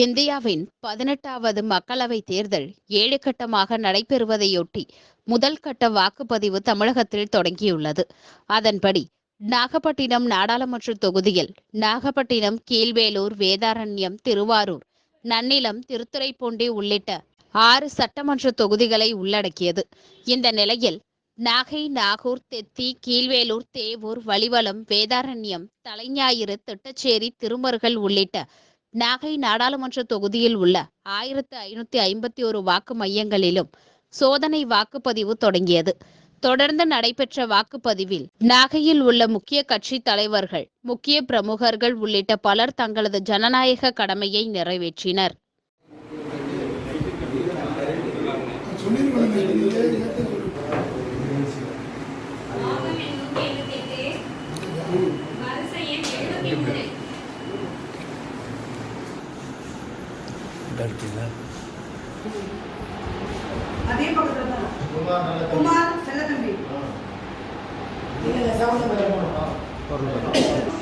இந்தியாவின் பதினெட்டாவது மக்களவை தேர்தல் ஏழு கட்டமாக நடைபெறுவதையொட்டி முதல் கட்ட வாக்குப்பதிவு தமிழகத்தில் தொடங்கியுள்ளது. அதன்படி நாகப்பட்டினம் நாடாளுமன்ற தொகுதியில் நாகப்பட்டினம் கீழ்வேலூர் வேதாரண்யம் திருவாரூர் நன்னிலம் திருத்துறைப்பூண்டி உள்ளிட்ட ஆறு சட்டமன்ற தொகுதிகளை உள்ளடக்கியது. இந்த நிலையில் நாகை நாகூர் தெத்தி கீழ்வேலூர் தேவூர் வலிவலம் வேதாரண்யம் தலைஞாயிறு திட்டச்சேரி திருமருகல் உள்ளிட்ட நாகை நாடாளுமன்ற தொகுதியில் உள்ள ஆயிரத்து ஐநூத்தி ஐம்பத்தி ஒரு வாக்கு மையங்களிலும் சோதனை வாக்குப்பதிவு தொடங்கியது. தொடர்ந்து நடைபெற்ற வாக்குப்பதிவில் நாகையில் உள்ள முக்கிய கட்சி தலைவர்கள் முக்கிய பிரமுகர்கள் உள்ளிட்ட பலர் தங்களது ஜனநாயக கடமையை நிறைவேற்றினர். கொண்டாடுறீங்க அதே பக்கத்துல தான். குமார் நல்ல குமார் செல்ல தம்பி. நீங்க சவுண்ட் மேல போறோம் போறோம்